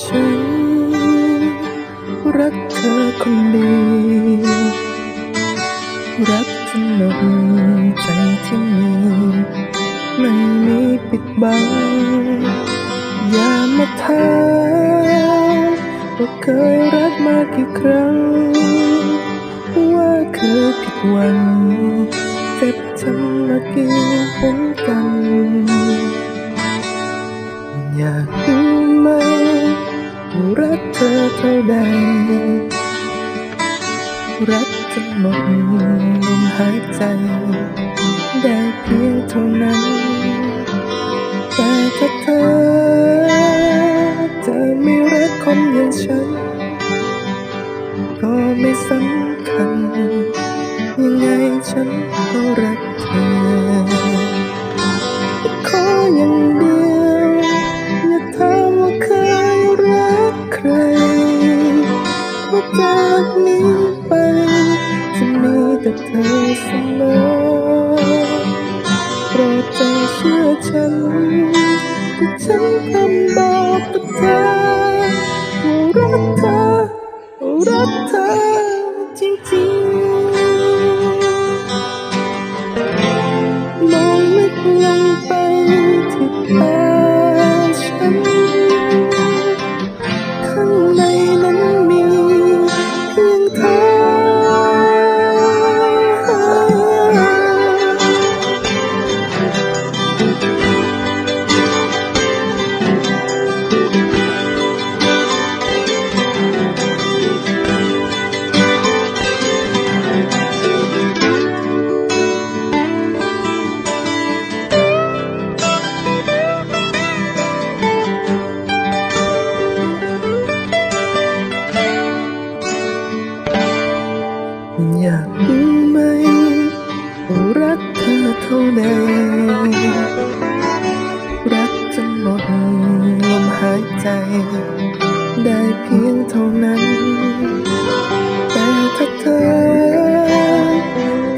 ฉันรักเธอคนเดียวรักจนหมดใจที่มีไม่มีปิดบังอย่ามาถาม ว่าเคยรักมากี่ครั้ง ว่าเคยผิดหวังเจ็บช้ำมากี่หนกัน อยากรู้ไหมรักเธอเท่าใด รักจนหมดลมหายใจ ได้เพียงเท่านั้น ฉันแต่ฉันทำบาปกับเธอ อยากรู้ไหมรักเธอเท่าใดรักจนหมดลมหายใจ ได้เพียงเท่านั้น แต่ถ้าเธอ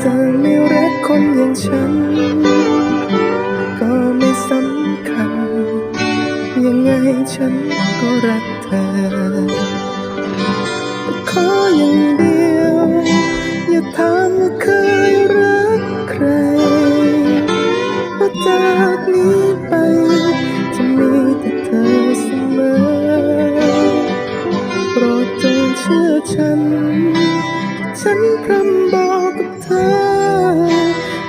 จะไม่รักคนอย่างฉัน ก็ไม่สำคัญ ยังไงฉันก็รักเธอ ฉันพร่ำบอกกับเธอ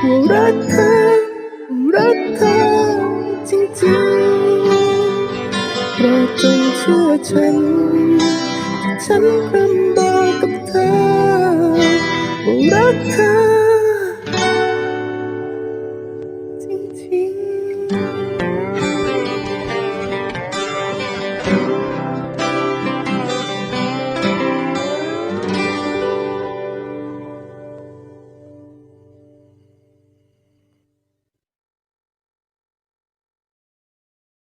ว่ารักเธอ รักเธอจริงๆโปรดจงเชื่อฉันฉันพร่ำบอกกับเธอ ว่ารักเธอ